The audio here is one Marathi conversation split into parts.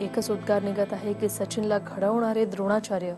एकच उद्गार निघत आहे की सचिनला घडवणारे द्रोणाचार्य.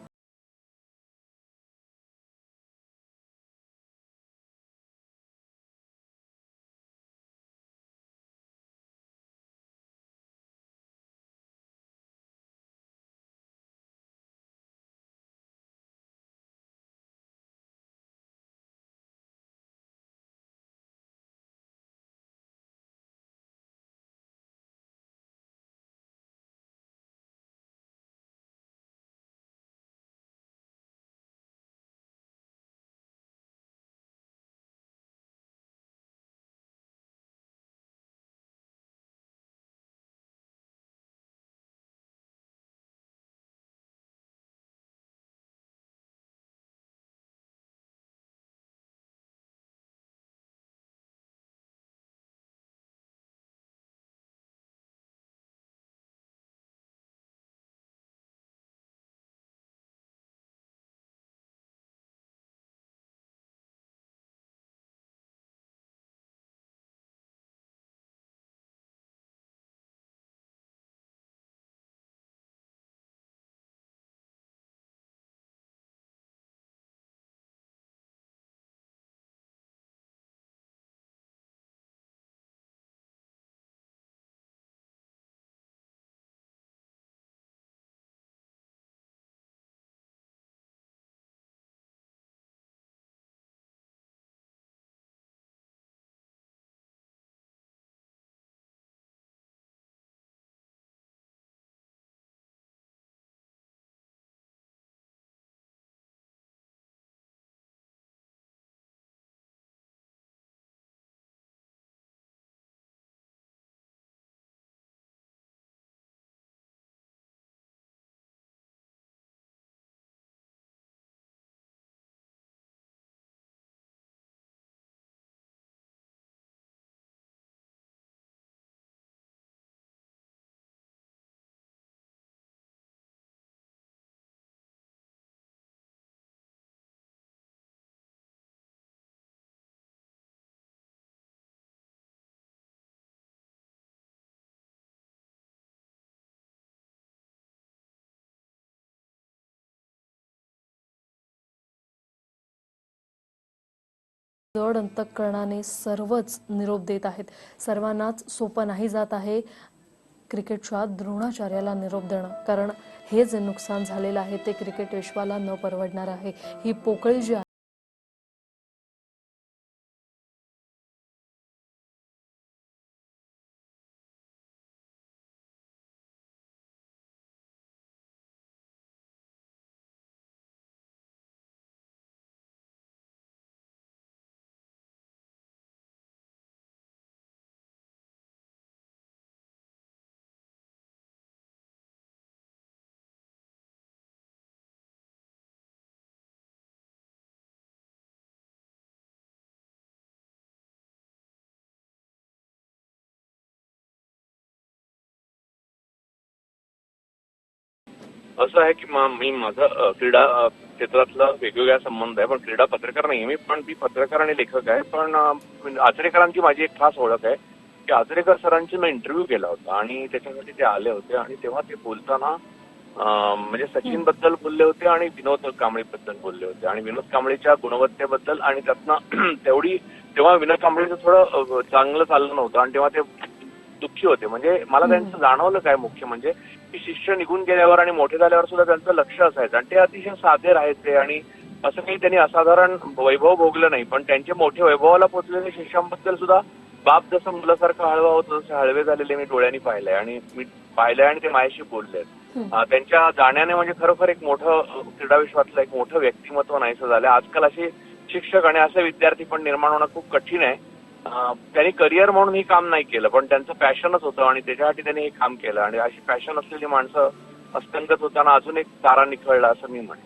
जड अंतकरणाने सर्वच निरोप देत आहेत. सर्वांनाच सोपं नाही जात आहे क्रिकेटच्या द्रोणाचार्याला निरोप देणं. कारण हे जे नुकसान झालेलं आहे ते क्रिकेट विश्वाला न परवडणार आहे. ही पोकळी जी असं आहे की मी माझा क्रीडा क्षेत्रातला वेगवेगळा संबंध आहे पण क्रीडा पत्रकार नाही मी पण मी पत्रकार आणि लेखक आहे पण आचरेकरांची माझी एक खास ओळख आहे की आचरेकर सरांची मी इंटरव्ह्यू केला होता आणि त्याच्यासाठी ते आले होते आणि तेव्हा ते बोलताना म्हणजे सचिनबद्दल बोलले होते आणि विनोद कांबळे बद्दल बोलले होते. आणि विनोद कांबळेच्या गुणवत्तेबद्दल आणि त्यातनं तेवढी तेव्हा विनोद कांबळेचं थोडं चांगलं चाललं नव्हतं आणि तेव्हा ते दुःखी होते. म्हणजे मला त्यांचं जाणवलं काय मुख्य म्हणजे की शिष्य निघून गेल्यावर आणि मोठे झाल्यावर सुद्धा त्यांचं लक्ष असायचं. आणि ते अतिशय साधे राहायचे आणि असं काही त्यांनी असाधारण वैभव भोगलं नाही. पण त्यांचे मोठे वैभवाला पोहोचलेले शिष्यांबद्दल सुद्धा बाप जसं मुलासारखं हळवा होतं तसे हळवे झालेले मी डोळ्यांनी पाहिलंय. आणि मी पाहिलंय आणि ते माझ्याशी बोलले. त्यांच्या जाण्याने म्हणजे खरोखर एक मोठं क्रीडा विश्वातलं एक मोठं व्यक्तिमत्व नाहीसं झालं. आजकाल असे शिक्षक आणि असे विद्यार्थी पण निर्माण होणं खूप कठीण आहे. त्यांनी करिअर म्हणून हे काम नाही केलं पण त्यांचं पॅशनच होतं आणि त्याच्यासाठी त्यांनी हे काम केलं. आणि अशी पॅशन असलेली माणसं अस्तंगत होताना अजून एक तारा निखळला असं मी म्हणेन.